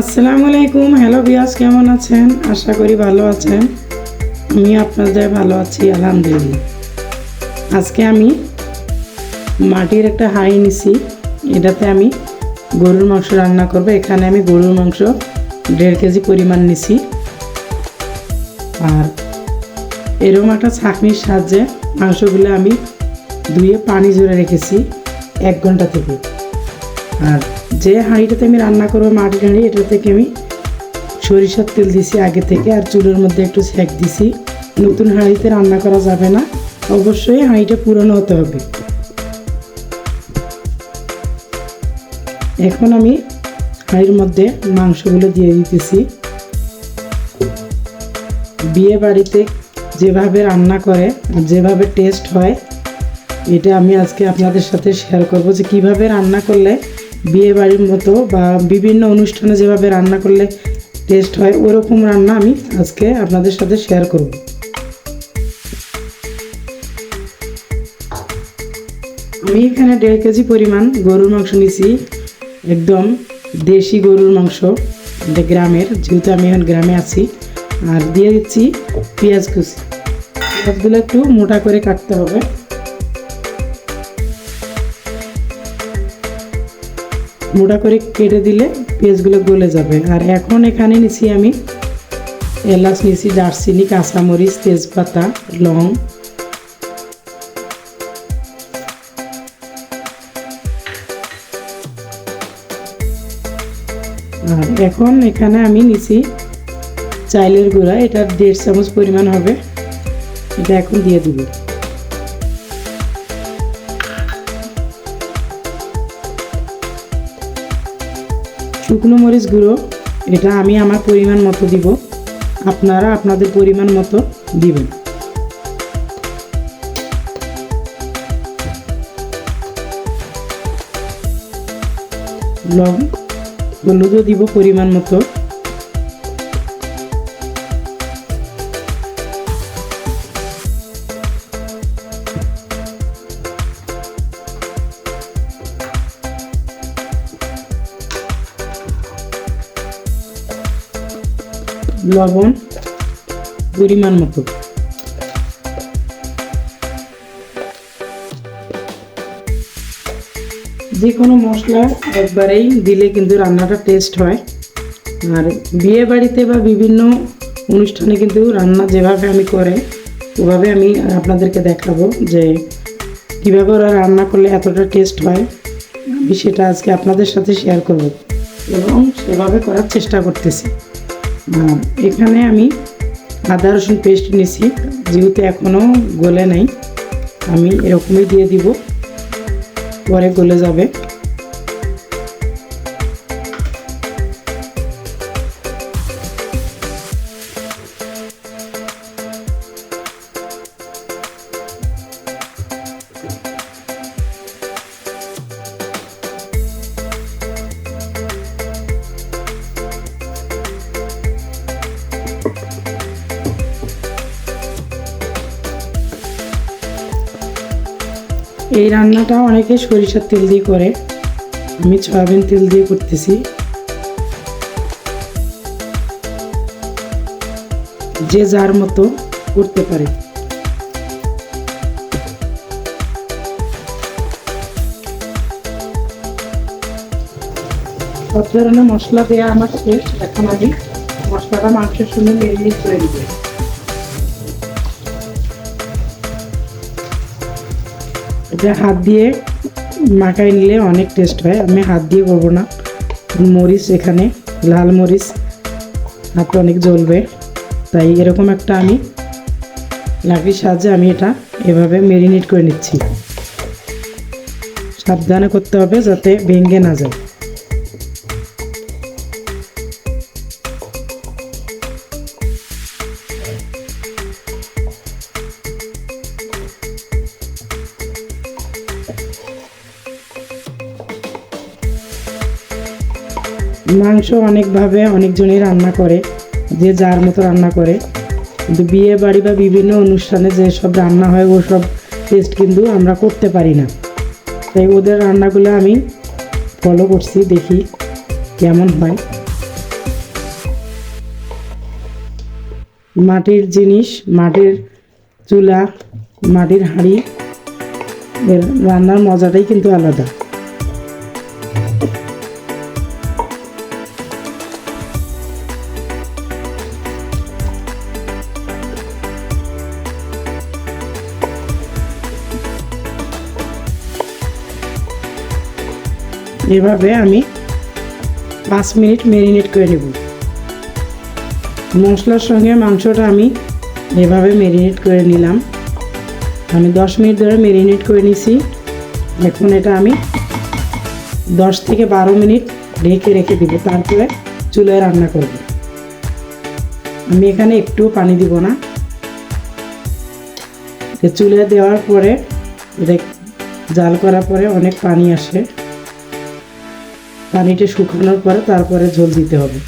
আসসালামু আলাইকুম, হ্যালো বিয়াস কেমন আছেন? আশা করি ভালো আছেন। আমি আপনাদের ভালো আছি, আলহামদুলিল্লাহ। আজকে আমি মাটির একটা হাই নিছি। এটাতে আমি গরুর মাংস রান্না করব। এখানে আমি গরুর মাংস দেড় কেজি পরিমাণ নিছি। আর এরকম একটা ছাঁকনির সাহায্যে মাংসগুলো আমি ধুয়ে পানি জুড়ে রেখেছি এক ঘণ্টা থেকে। আর যে হাঁড়িটাতে আমি রান্না করব মাটির হাঁড়ি এটা থেকে আমি সরিষার তেল দিছি আগে থেকে আর চুলের মধ্যে একটু সেঁক দিছি। নতুন হাঁড়িতে রান্না করা যাবে না। অবশ্যই হাঁড়িটা পুরনো হতে হবে। এখন আমি হাঁড়ির মধ্যে মাংসগুলো দিয়ে দিতেছি। বিয়ে বাড়িতে যেভাবে রান্না করে যেভাবে টেস্ট হয়, এটা আমি আজকে আপনাদের সাথে শেয়ার করব যে কীভাবে রান্না করলে বিয়ে বাড়ির মতো বা বিভিন্ন অনুষ্ঠানে যেভাবে রান্না করলে টেস্ট হয়, ওরকম রান্না আমি আজকে আপনাদের সাথে শেয়ার করব। আমি এখানে দেড় কেজি পরিমাণ গরুর মাংস নিছি একদম দেশি গরুর মাংস গ্রামের, যেহেতু আমি এখন গ্রামে আছি। আর দিয়ে দিচ্ছি পেঁয়াজ কুচি। পেঁয়াজগুলো একটু মোটা করে কাটতে হবে। মোটা করে কেটে দিলে পেঁয়াজগুলো গলে যাবে। আর এখন এখানে নিছি আমি এলাচ নিছি, দারচিনি, কাঁচামরিচ, তেজপাতা, লং। আর এখন এখানে আমি নিছি চাইলের গুঁড়া, এটা দেড় চামচ পরিমাণ হবে। এটা এখন দিয়ে দিব। শুকনো মরিচ গুঁড়ো, এটা আমি আমার পরিমাণ মতো দিব। আপনারা আপনাদের পরিমাণ মতো দিবেন। লবণ, হলুদও দিব পরিমাণ মতো। লবণ পরিমাণ মতো। যে কোনো মশলা একবারেই দিলে কিন্তু রান্নাটা টেস্ট হয়। আর বিয়ে বাড়িতে বা বিভিন্ন অনুষ্ঠানে কিন্তু রান্না যেভাবে আমি করে, ওভাবে আমি আপনাদেরকে দেখাবো যে কীভাবে ওরা রান্না করলে এতটা টেস্ট হয়। আমি সেটা আজকে আপনাদের সাথে শেয়ার করব এবং সেভাবে করার চেষ্টা করতেছি। এখানে আমি আদা রসুন পেস্ট নিছি যেহেতু এখনও গলে নাই, আমি এরকমই দিয়ে দিব, পরে গলে যাবে। এই রান্নাটা অনেকে সরিষার তেল দিয়ে করে। আমি সয়াবিন তেল দিয়ে করতেছি। যে যার মতো করতে পারে। সব ধরনের মশলা দেওয়া আমার শেষ এখন আমি মশলাটা মাংসের সঙ্গে মেরিনেট করে দিব। এটা হাত দিয়ে মাখাই নিলে অনেক টেস্ট হয়। আমি হাত দিয়ে করব না। মরিচ এখানে, লাল মরিচ। হাতে অনেক জ্বলবে। তাই এরকম একটা আমি লাঠির সাহায্যে আমি এটা এভাবে মেরিনেট করে নিচ্ছি। সাবধানে করতে হবে যাতে ভেঙে না যায়। মাংস অনেকভাবে অনেকজনই রান্না করে, যে যার মতো রান্না করে। কিন্তু বিয়ে বাড়ি বা বিভিন্ন অনুষ্ঠানে যেসব রান্না হয় ওসব টেস্ট কিন্তু আমরা করতে পারি না। তাই ওদের রান্নাগুলো আমি ফলো করছি, দেখি কেমন হয়। মাটির জিনিস, মাটির চুলা, মাটির হাঁড়ি, এর রান্নার মজাটাই কিন্তু আলাদা। এভাবে আমি পাঁচ মিনিট মেরিনেট করে নেব। মশলার সঙ্গে মাংসটা আমি এভাবে ম্যারিনেট করে নিলাম। আমি দশ মিনিট ধরে ম্যারিনেট করে নিছি। এখন এটা আমি দশ থেকে বারো মিনিট ঢেকে রেখে দিব। তারপরে চুলায় রান্না করব। আমি এখানে একটু পানি দিব না। চুলে দেওয়ার পরে জাল করার পরে অনেক পানি আসে। পানিটা শুকানোর পরে তারপরে ঝোল দিতে হবে।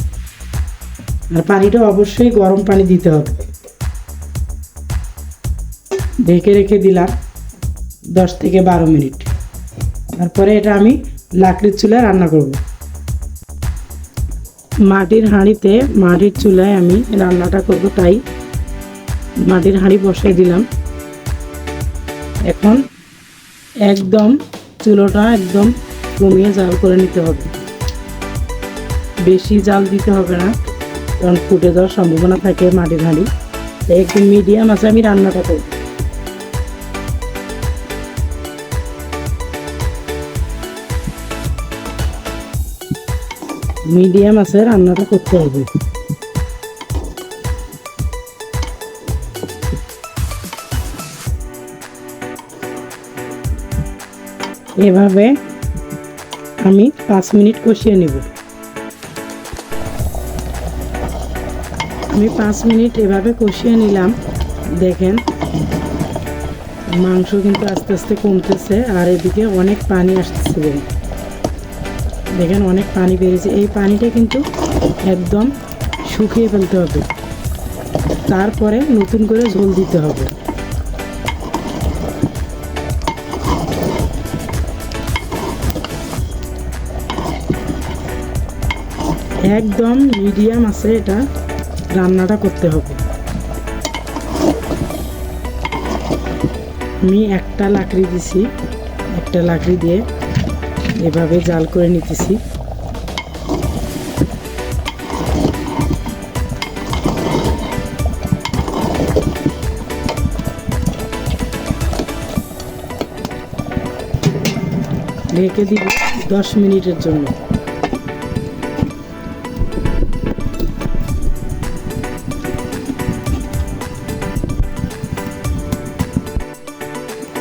আর পানিটা অবশ্যই গরম পানি দিতে হবে। ঢেকে রেখে দিলাম দশ থেকে বারো মিনিট। তারপরে এটা আমি লাকড়ির চুলায় রান্না করব। মাটির হাঁড়িতে মাটির চুলায় আমি রান্নাটা করব তাই মাটির হাঁড়ি বসাই দিলাম। এখন একদম চুলোটা একদম কমিয়ে জাল করে নিতে হবে। বেশি জাল দিতে হবে না, কারণ ফুটে যাওয়ার সম্ভাবনা থাকে মাটির হাঁড়ি তাই একটু মিডিয়াম আছে, আমি রান্নাটা করব। মিডিয়াম আছে, রান্নাটা করতে হবে। এভাবে আমি পাঁচ মিনিট কষিয়ে নেব। আমি পাঁচ মিনিট এভাবে কষিয়ে নিলাম। দেখেন, মাংস কিন্তু আস্তে আস্তে কমতেছে আর এদিকে অনেক পানি আসতেছে দেখেন, অনেক পানি বেরিয়েছে। এই পানিটা কিন্তু একদম শুকিয়ে ফেলতে হবে। তারপরে নতুন করে ঝোল দিতে হবে। একদম মিডিয়াম আছে এটা। রান্নাটা করতে হবে। আমি একটা লাকড়ি দিছি, একটা লাকড়ি দিয়ে এভাবে জাল করে নিতেছি। ঢেকে দিব দশ মিনিটের জন্য।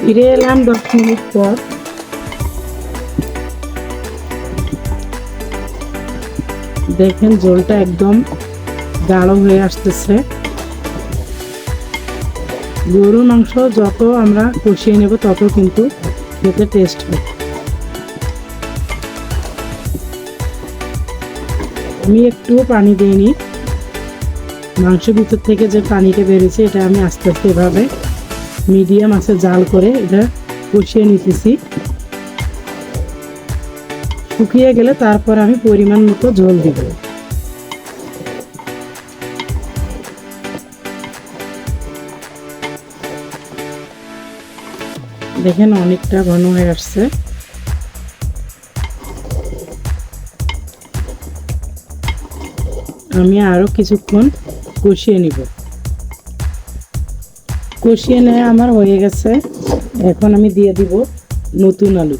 ফিরে এলাম দশ মিনিট পর। দেখেন জলটা একদম গাঢ় হয়ে আসতেছে। গরুর মাংস যত আমরা কষিয়ে নেব, তত কিন্তু খেতে টেস্ট হবে। আমি একটু পানি দিইনি মাংস ভিতর থেকে যে পানিটা বেরিয়েছে, এটা আমি আস্তে আস্তে এভাবে মিডিয়াম আছে, জাল করে এটা কষিয়ে নিতেছি। শুকিয়ে গেলে তারপর আমি পরিমাণ মতো ঝোল দিব। দেখেন অনেকটা ঘন হয়ে আসছে। আমি আরও কিছুক্ষণ কষিয়ে নিব। কষিয়ে নেয় আমার হয়ে গেছে। এখন আমি দিয়ে দিব নতুন আলু।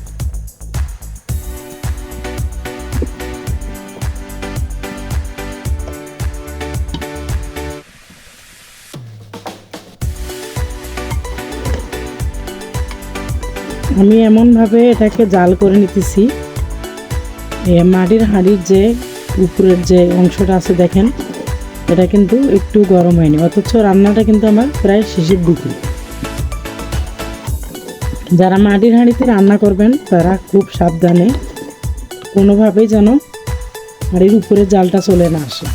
আমি এমনভাবে এটাকে জাল করে নিতেছি। মাটির হাঁড়ির যে উপরের যে অংশটা আছে দেখেন এটা কিন্তু একটু গরম হয়নি, অথচ রান্নাটা কিন্তু আমার প্রায় শেষের দিকে। যারা মাটির হাঁড়িতে রান্না করবেন, তারা খুব সাবধানে কোনোভাবেই যেন হাঁড়ির উপরে জালটা চলে না আসে।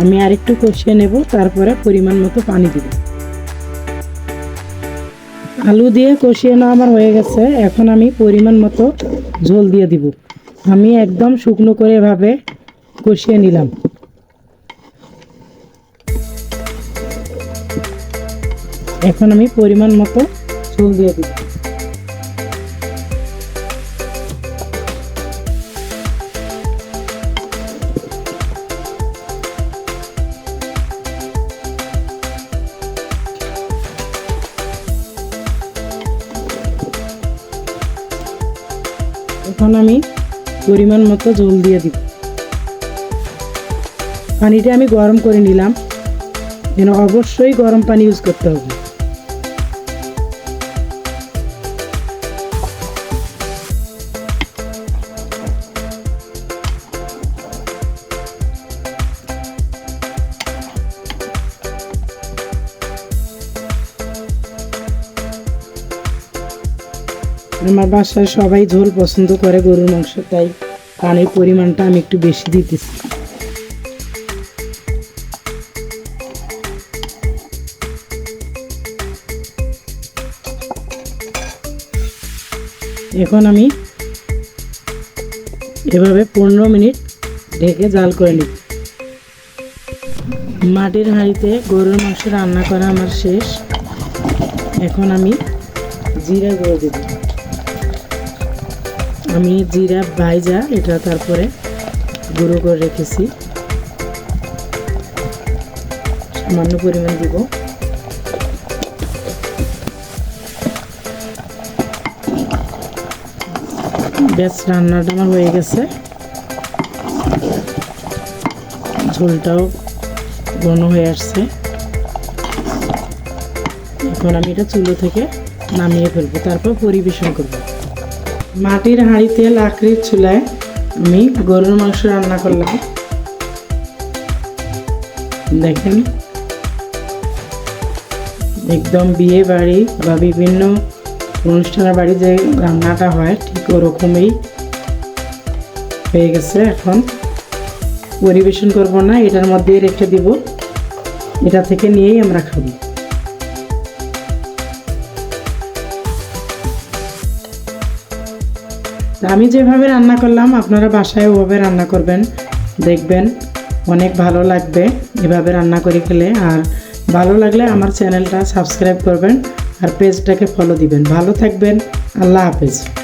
আমি আরেকটু কষিয়ে নেব, তারপরে পরিমাণ মতো পানি দেব। আলু দিয়ে কষিয়ে না আমার হয়ে গেছে। এখন আমি পরিমাণ মতো ঝোল দিয়ে দিব। আমি একদম শুকনো করে এভাবে কষিয়ে নিলাম। এখন আমি পরিমাণ মতো ঝোল দিয়ে দিব পরিমাণ মতো জল দিয়ে দিব। পানিটা আমি গরম করে নিলাম। যেন অবশ্যই গরম পানি ইউজ করতে হবে। আমার বাসায় সবাই ঝোল পছন্দ করে গরুর মাংস, তাই পানির পরিমাণটা আমি একটু বেশি দিতেছি। এখন আমি এভাবে পনেরো মিনিট ঢেকে জাল করে নিই মাটির হাঁড়িতে গরুর মাংস রান্না করা আমার শেষ। এখন আমি জিরা গুঁড়ো দেব আমি জিরা, ভাইজা, এটা তারপরে গুঁড়ো করে রেখেছি। সামান্য পরিমাণ দিব। ব্যাস, রান্নাটা আমার হয়ে গেছে। ঝোলটাও ঘন হয়ে আসছে। এখন আমি এটা চুলো থেকে নামিয়ে ফেলব, তারপর পরিবেশন করব। মাটির হাঁড়িতে লাকড়ির চুলায় আমি গরুর মাংস রান্না করলাম। দেখেন। একদম বিয়ে বাড়ি বা বিভিন্ন অনুষ্ঠানের বাড়ি যে রান্নাটা হয়, ঠিক ওরকমই হয়ে গেছে এখন। পরিবেশন করব না, এটার মধ্যে রেখে দিব। এটা থেকে নিয়েই আমরা খাব। আমি যেভাবে রান্না করলাম, আপনারা বাসায় ওভাবে রান্না করবেন। দেখবেন অনেক ভালো লাগবে এভাবে রান্না করে খেলে। আর ভালো লাগলে আমার চ্যানেলটা সাবস্ক্রাইব করবেন আর পেজটাকে ফলো দিবেন। ভালো থাকবেন। আল্লাহ হাফেজ।